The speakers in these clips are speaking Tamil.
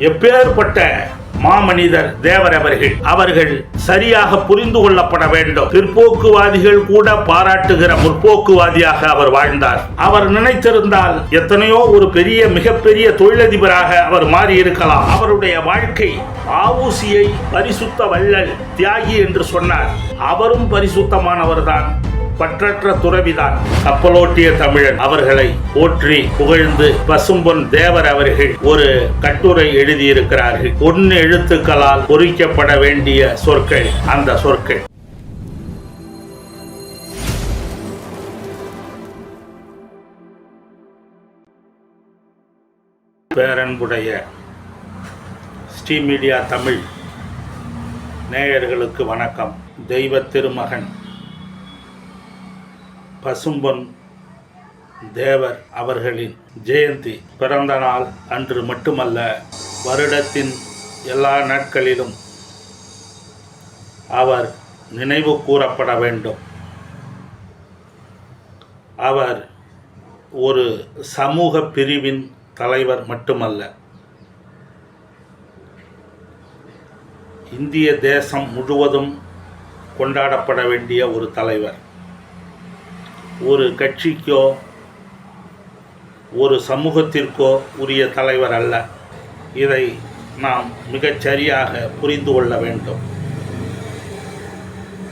எப்பேற்பட்ட மாமனிதர் தேவர் அவர்கள் அவர்கள் சரியாக புரிந்து கொள்ளப்பட வேண்டும். பிற்போக்குவாதிகள் கூட பாராட்டுகிற முற்போக்குவாதியாக அவர் வாழ்ந்தார். அவர் நினைத்திருந்தால் எத்தனையோ ஒரு பெரிய மிகப்பெரிய தொழிலதிபராக அவர் மாறி இருக்கலாம் அவருடைய வாழ்க்கை ஆவூசியை பரிசுத்த வள்ளல் தியாகி என்று சொன்னார். அவரும் பரிசுத்தமானவர்தான். பற்றற்ற துறவிதான். கப்பலோட்டிய தமிழன். அவர்களை போற்றி புகழ்ந்து பசும்பொன் தேவர் அவர்கள் ஒரு கட்டுரை எழுதியிருக்கிறார்கள். ஒன்னு எழுத்துக்களால் பொறிக்கப்பட வேண்டிய சொற்கள் அந்த சொற்கள். பேரன்புடைய ஸ்ரீ மீடியா தமிழ் நேயர்களுக்கு வணக்கம். தெய்வ திருமகன் பசும்பொன் தேவர் அவர்களின் ஜெயந்தி பிறந்த நாள் அன்று மட்டுமல்ல வருடத்தின் எல்லா நாட்களிலும் அவர் நினைவு கூறப்பட வேண்டும். அவர் ஒரு சமூக பிரிவின் தலைவர் மட்டுமல்ல இந்திய தேசம் முழுவதும் கொண்டாடப்பட வேண்டிய ஒரு தலைவர். ஒரு கட்சிக்கோ ஒரு சமூகத்திற்கோ உரிய தலைவர் அல்ல. இதை நாம் மிகச் சரியாக புரிந்து கொள்ள வேண்டும்.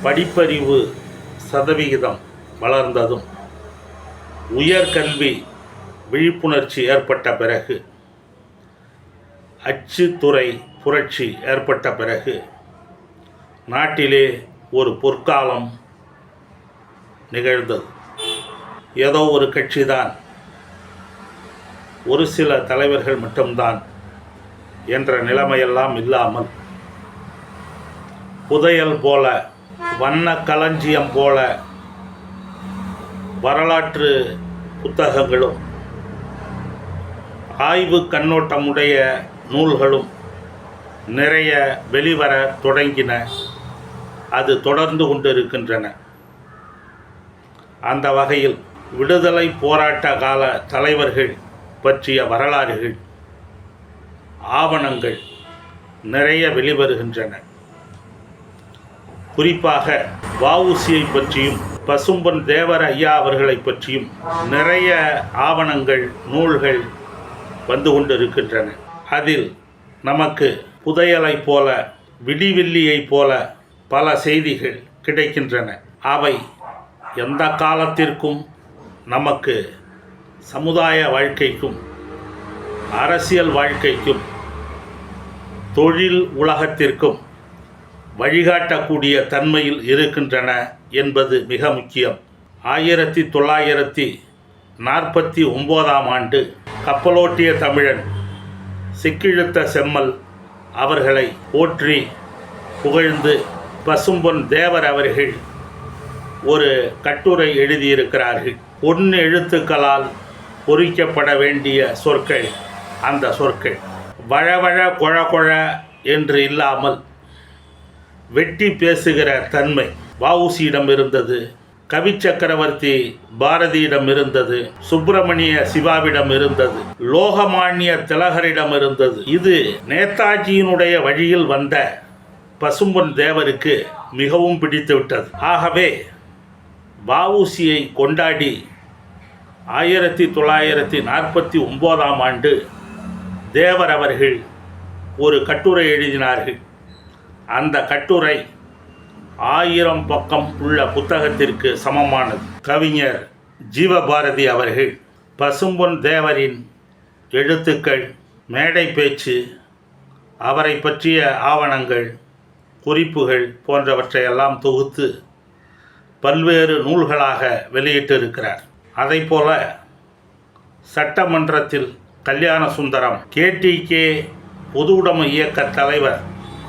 படிப்பறிவு சதவிகிதம் வளர்ந்ததும் உயர்கல்வி விழிப்புணர்ச்சி ஏற்பட்ட பிறகு அச்சுத்துறை புரட்சி ஏற்பட்ட பிறகு நாட்டிலே ஒரு பொற்காலம் நிகழ்ந்தது. ஏதோ ஒரு கட்சி தான் ஒரு சில தலைவர்கள் மட்டும்தான் என்ற நிலைமையெல்லாம் இல்லாமல் புதையல் போல வண்ண களஞ்சியம் போல வரலாற்று புத்தகங்களும் ஆய்வு கண்ணோட்டமுடைய நூல்களும் நிறைய வெளிவர தொடங்கின அது தொடர்ந்து கொண்டிருக்கின்றன. அந்த வகையில் விடுதலை போராட்ட கால தலைவர்கள் பற்றிய வரலாறுகள் ஆவணங்கள் நிறைய வெளிவருகின்றன. குறிப்பாக வவுசியை பற்றியும் பசும்பொன் தேவர் ஐயா அவர்களை பற்றியும் நிறைய ஆவணங்கள் நூல்கள் வந்து கொண்டிருக்கின்றன. அதில் நமக்கு புதையலைப் போல விடிவில்லியைப் போல பல செய்திகள் கிடைக்கின்றன. அவை எந்த காலத்திற்கும் நமக்கு சமுதாய வாழ்க்கைக்கும் அரசியல் வாழ்க்கைக்கும் தொழில் உலகத்திற்கும் வழிகாட்டக்கூடிய தன்மையில் இருக்கின்றன என்பது மிக முக்கியம். ஆயிரத்தி தொள்ளாயிரத்தி நாற்பத்தி ஒம்போதாம் ஆண்டு கப்பலோட்டிய தமிழன் சிக்கிழுத்த செம்மல் அவர்களை போற்றி புகழ்ந்து பசும்பொன் தேவர் அவர்கள் ஒரு கட்டுரை எழுதியிருக்கிறார்கள். பொன் எழுத்துக்களால் பொறிக்கப்பட வேண்டிய சொற்கள் அந்த சொற்கள். வழவழ கொழ கொழ என்று இல்லாமல் வெட்டி பேசுகிற தன்மை. வவுசியிடம் இருந்தது கவி சக்கரவர்த்தி பாரதியிடம் இருந்தது சுப்பிரமணிய சிவாவிடம் இருந்தது லோகமானிய திலகரிடம் இருந்தது. இது நேதாஜியினுடைய வழியில் வந்த பசும்பொன் தேவருக்கு மிகவும் பிடித்து விட்டது ஆகவே வவுசியை கொண்டாடி ஆயிரத்தி தொள்ளாயிரத்தி நாற்பத்தி ஒம்போதாம் ஆண்டு தேவர் அவர்கள் ஒரு கட்டுரை எழுதினார்கள். அந்த கட்டுரை ஆயிரம் பக்கம் உள்ள புத்தகத்திற்கு சமமானது. கவிஞர் ஜீவபாரதி அவர்கள் பசும்பொன் தேவரின் எழுத்துக்கள் மேடை பேச்சு அவரை பற்றிய ஆவணங்கள் குறிப்புகள் போன்றவற்றையெல்லாம் தொகுத்து பல்வேறு நூல்களாக வெளியிட்டிருக்கிறார். அதைப்போல சட்டமன்றத்தில் கல்யாண சுந்தரம் கேடிகே பொது உடைமை இயக்க தலைவர்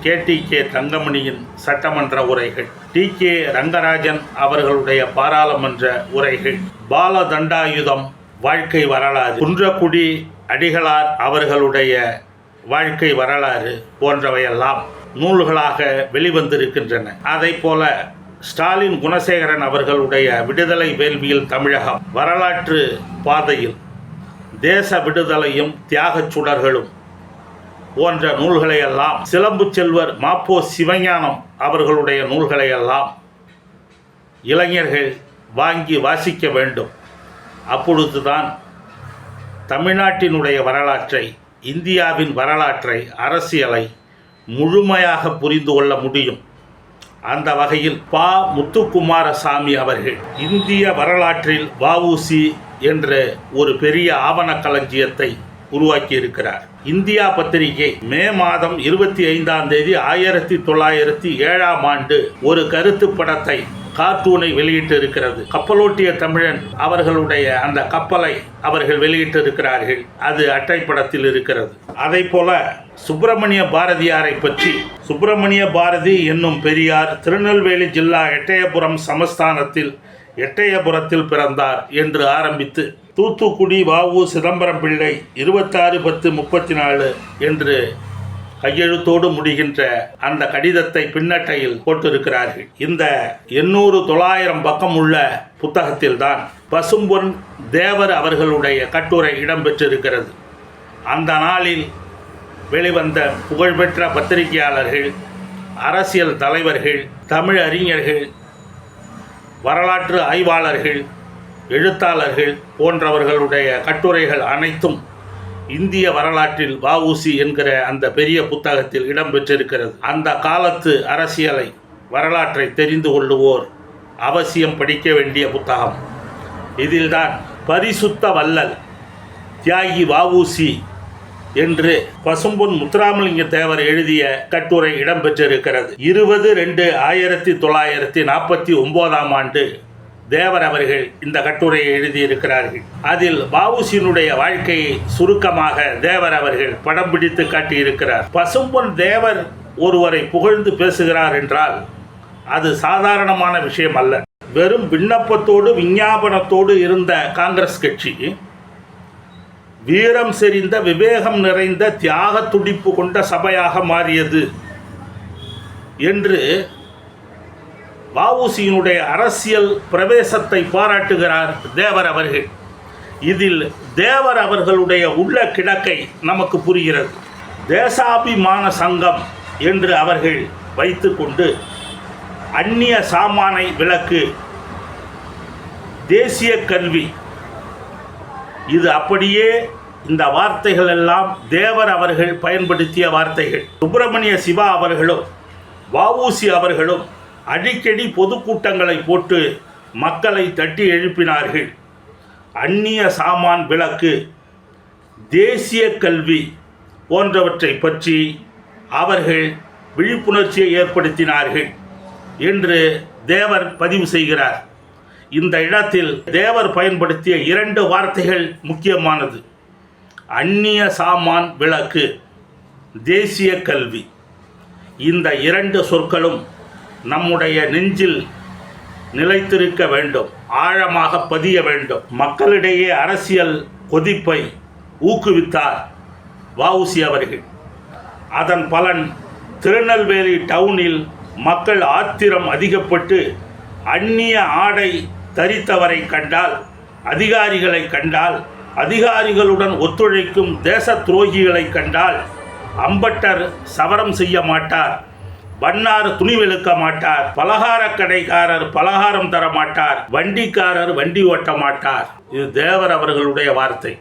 கேடிகே தங்கமணியின் சட்டமன்ற உரைகள். டி கே ரங்கராஜன் அவர்களுடைய பாராளுமன்ற உரைகள். பால தண்டாயுதம் வாழ்க்கை வரலாறு. குன்றக்குடி அடிகளார் அவர்களுடைய வாழ்க்கை வரலாறு போன்றவையெல்லாம் நூல்களாக வெளிவந்திருக்கின்றன. அதைப் போல ஸ்டாலின் குணசேகரன் அவர்களுடைய விடுதலை வேள்வியில் தமிழகம் வரலாற்று பாதையில் தேச விடுதலையும் தியாகச் சுடர்களும் போன்ற நூல்களையெல்லாம் சிலம்பு செல்வர் மாப்போ சிவஞானம் அவர்களுடைய நூல்களையெல்லாம் இளைஞர்கள் வாங்கி வாசிக்க வேண்டும். அப்பொழுதுதான் தமிழ்நாட்டினுடைய வரலாற்றை இந்தியாவின் வரலாற்றை அரசியலை முழுமையாக புரிந்து கொள்ள முடியும். அந்த வகையில் பா முத்துக்குமாரசாமி அவர்கள் இந்திய வரலாற்றில் வஉசி என்ற ஒரு பெரிய ஆவண களஞ்சியத்தை உருவாக்கியிருக்கிறார். இந்தியா பத்திரிகை மே மாதம் இருபத்தி ஐந்தாம் தேதி ஆயிரத்தி தொள்ளாயிரத்தி ஏழாம் ஆண்டு ஒரு கருத்து படத்தை கார்ட்டூனை வெளியிட்டு இருக்கிறது கப்பலோட்டிய தமிழன் அவர்களுடைய அந்த கப்பலை அவர்கள் வெளியிட்டு இருக்கிறார்கள் அது அட்டைப்படத்தில் இருக்கிறது. அதை போல சுப்பிரமணிய பாரதியாரை பற்றி சுப்பிரமணிய பாரதி என்னும் பெரியார் திருநெல்வேலி ஜில்லா எட்டயபுரம் சமஸ்தானத்தில் எட்டயபுரத்தில் பிறந்தார் என்று ஆரம்பித்து தூத்துக்குடி வாவு சிதம்பரம் பிள்ளை இருபத்தாறு பத்து முப்பத்தி நாலு என்று கையெழுத்தோடு முடிகின்ற அந்த கடிதத்தை பின்னட்டையில் போட்டிருக்கிறார்கள். இந்த எண்ணூறு தொள்ளாயிரம் பக்கம் உள்ள புத்தகத்தில்தான் பசும்பொன் தேவர் அவர்களுடைய கட்டுரை இடம்பெற்றிருக்கிறது. அந்த நாளில் வெளிவந்த புகழ்பெற்ற பத்திரிகையாளர்கள் அரசியல் தலைவர்கள் தமிழ் அறிஞர்கள் வரலாற்று ஆய்வாளர்கள் எழுத்தாளர்கள் போன்றவர்களுடைய கட்டுரைகள் அனைத்தும் இந்திய வரலாற்றில் வஉசி என்கிற அந்த பெரிய புத்தகத்தில் இடம்பெற்றிருக்கிறது அந்த காலத்து அரசியலை வரலாற்றை தெரிந்து கொள்ளுவோர் அவசியம் படிக்க வேண்டிய புத்தகம். இதில்தான் பரிசுத்த வல்லல் தியாகி வஉசி என்று பசும்பொன் முத்துராமலிங்க தேவர் எழுதிய கட்டுரை இடம்பெற்றிருக்கிறது இருபது ரெண்டு ஆயிரத்தி தொள்ளாயிரத்தி நாற்பத்தி ஒன்பதாம் ஆண்டு தேவர் அவர்கள் இந்த கட்டுரையை எழுதியிருக்கிறார்கள். அதில் பாவுசியினுடைய வாழ்க்கையை சுருக்கமாக தேவர் அவர்கள் படம் பிடித்து காட்டியிருக்கிறார். பசும்பொன் தேவர் ஒருவரை புகழ்ந்து பேசுகிறார் என்றால் அது சாதாரணமான விஷயம் அல்ல. வெறும் விண்ணப்பத்தோடு விஞ்ஞாபனத்தோடு இருந்த காங்கிரஸ் கட்சி வீரம் செறிந்த விவேகம் நிறைந்த தியாக துடிப்பு கொண்ட சபையாக மாறியது என்று வவுசியினுடைய அரசியல் பிரவேசத்தை பாராட்டுகிறார் தேவர் அவர்கள். இதில் தேவர் அவர்களுடைய உள்ள கிடக்கை நமக்கு புரிகிறது. தேசாபிமான சங்கம் என்று அவர்கள் வைத்துக்கொண்டு அந்நிய சாமானை விளக்கு. தேசிய கல்வி. இது அப்படியே இந்த வார்த்தைகள் எல்லாம் தேவர் அவர்கள் பயன்படுத்திய வார்த்தைகள். சுப்பிரமணிய சிவா அவர்களும் வவுசி அவர்களும் அடிக்கடி பொதுக்கூட்டங்களை போட்டு மக்களை தட்டி எழுப்பினார்கள். அந்நிய சாமான் விளக்கு தேசிய கல்வி போன்றவற்றை பற்றி அவர்கள் விழிப்புணர்ச்சியை ஏற்படுத்தினார்கள் என்று தேவர் பதிவு செய்கிறார். இந்த இடத்தில் தேவர் பயன்படுத்திய இரண்டு வார்த்தைகள் முக்கியமானது. அந்நிய சாமான் விளக்கு தேசிய கல்வி. இந்த இரண்டு சொற்களும் நம்முடைய நெஞ்சில் நிலைத்திருக்க வேண்டும் ஆழமாக பதிய வேண்டும். மக்களிடையே அரசியல் கொதிப்பை ஊக்குவித்தார் வஉசி அவர்கள். அதன் பலன் திருநெல்வேலி டவுனில் மக்கள் ஆத்திரம் அதிகப்பட்டு அந்நிய ஆடை தரித்தவரை கண்டால் அதிகாரிகளை கண்டால் அதிகாரிகளுடன் ஒத்துழைக்கும் தேச துரோகிகளை கண்டால் அம்பட்டர் சவரம் செய்ய மாட்டார். வண்ணார் துணி வெளுக்க மாட்டார் பலகார கடைக்காரர் பலகாரம் தர மாட்டார் வண்டிக்காரர் வண்டி ஓட்ட மாட்டார். இது தேவர் அவர்களுடைய வார்த்தை.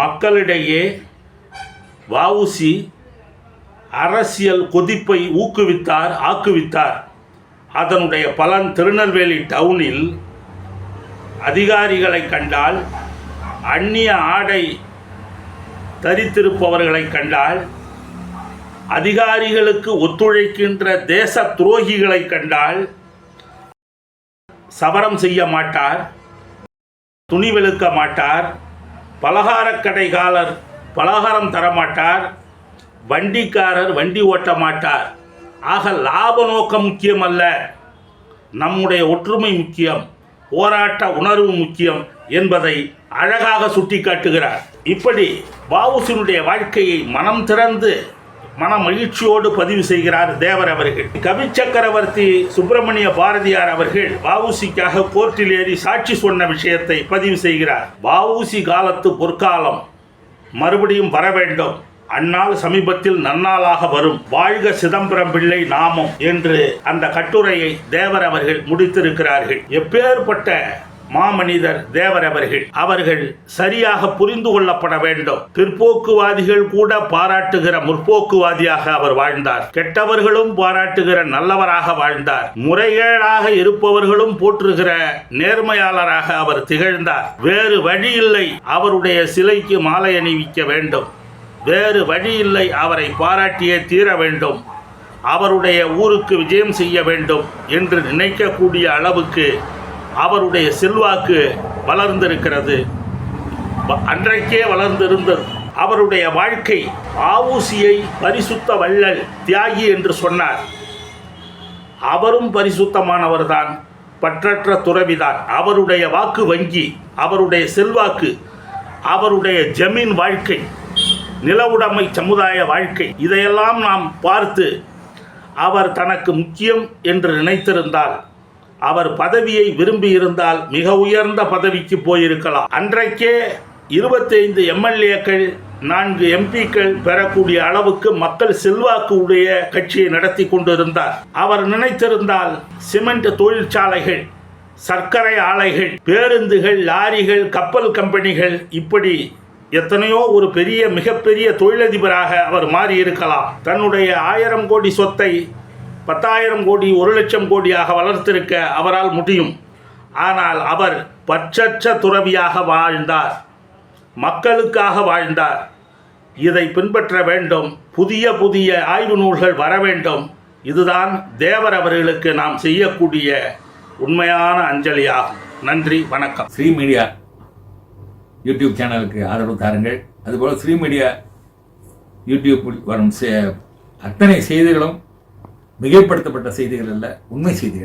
மக்களிடையே வவுசி அரசியல் கொதிப்பை ஊக்குவித்தார் ஆக்குவித்தார். அதனுடைய பலன் திருநெல்வேலி டவுனில் அதிகாரிகளை கண்டால் அந்நிய ஆடை தரித்திருப்பவர்களை கண்டால் அதிகாரிகளுக்கு ஒத்துழைக்கின்ற தேச துரோகிகளை கண்டால் சவரம் செய்ய மாட்டார் துணி வெளுக்க மாட்டார் பலகாரக்கடைக்காரர் பலகாரம் தரமாட்டார் வண்டிக்காரர் வண்டி ஓட்ட மாட்டார். ஆக லாப நோக்கம் முக்கியம் அல்ல நம்முடைய ஒற்றுமை முக்கியம் போராட்ட உணர்வு முக்கியம் என்பதை அழகாக சுட்டிக்காட்டுகிறார். இப்படி வஉசியினுடைய வாழ்க்கையை மனம் திறந்து மன மகிழ்ச்சியோடு பதிவு செய்கிறார் தேவர் அவர்கள். கவி சக்கரவர்த்தி சுப்பிரமணிய பாரதியார் அவர்கள் வஉசிக்காக கோர்ட்டில் ஏறி சாட்சி சொன்ன விஷயத்தை பதிவு செய்கிறார். வஉசி காலத்து பொற்காலம் மறுபடியும் வர வேண்டும். அந்நாள் சமீபத்தில் நன்னாளாக வரும். வாழ்க சிதம்பரம் பிள்ளை நாமம் என்று அந்த கட்டுரையை தேவர் அவர்கள் முடித்திருக்கிறார்கள். எப்பேற்பட்ட மாமனிதர் தேவர் அவர்கள். அவர்கள் சரியாக புரிந்து கொள்ளப்பட வேண்டும். பிற்போக்குவாதிகள் கூட பாராட்டுகிற முற்போக்குவாதியாக அவர் வாழ்ந்தார். கெட்டவர்களும் பாராட்டுகிற நல்லவராக வாழ்ந்தார். முறைகேடாக இருப்பவர்களும் போற்றுகிற நேர்மையாளராக அவர் திகழ்ந்தார். வேறு வழி இல்லை அவருடைய சிலைக்கு மாலை அணிவிக்க வேண்டும். வேறு வழி இல்லை அவரை பாராட்டியே தீர வேண்டும். அவருடைய ஊருக்கு விஜயம் செய்ய வேண்டும் என்று நினைக்கக்கூடிய அளவுக்கு அவருடைய செல்வாக்கு வளர்ந்திருக்கிறது. அன்றைக்கே வளர்ந்திருந்தது. அவருடைய வாழ்க்கை ஆவூசியை பரிசுத்த வள்ளல் தியாகி என்று சொன்னார். அவரும் பரிசுத்தமானவர்தான் பற்றற்ற துறவிதான். அவருடைய வாக்கு வங்கி அவருடைய செல்வாக்கு அவருடைய ஜமீன் வாழ்க்கை நிலவுடைமை சமுதாய வாழ்க்கை இதையெல்லாம் நாம் பார்த்து அவர் தனக்கு முக்கியம் என்று நினைத்திருந்தால் அவர் பதவியை விரும்பியிருந்தால் மிக உயர்ந்த பதவிக்கு போயிருக்கலாம். அன்றைக்கே இருபத்தைந்து எம்எல்ஏக்கள் நான்கு எம்பிக்கள் பெறக்கூடிய அளவுக்கு மக்கள் செல்வாக்கு உடைய கட்சியை நடத்தி கொண்டிருந்தார். அவர் நினைத்திருந்தால் சிமெண்ட் தொழிற்சாலைகள் சர்க்கரை ஆலைகள் பேருந்துகள் லாரிகள் கப்பல் கம்பெனிகள் இப்படி எத்தனையோ ஒரு பெரிய மிகப்பெரிய தொழிலதிபராக அவர் மாறியிருக்கலாம். தன்னுடைய ஆயிரம் கோடி சொத்தை பத்தாயிரம் கோடி ஒரு லட்சம் கோடியாக வளர்த்திருக்க அவரால் முடியும். ஆனால் அவர் பச்சற்ற துறவியாக வாழ்ந்தார். மக்களுக்காக வாழ்ந்தார். இதை பின்பற்ற வேண்டும். புதிய புதிய ஆய்வு நூல்கள் வர வேண்டும். இதுதான் தேவர் அவர்களுக்கு நாம் செய்யக்கூடிய உண்மையான அஞ்சலியாகும். நன்றி வணக்கம். ஸ்ரீ மீடியா யூடியூப் சேனலுக்கு ஆதரவு தாருங்கள். அதுபோல் ஸ்ரீ மீடியா யூடியூப் வரும் அத்தனை செய்திகளும் மிகைப்படுத்தப்பட்ட செய்திகள் அல்ல உண்மை செய்திகள்.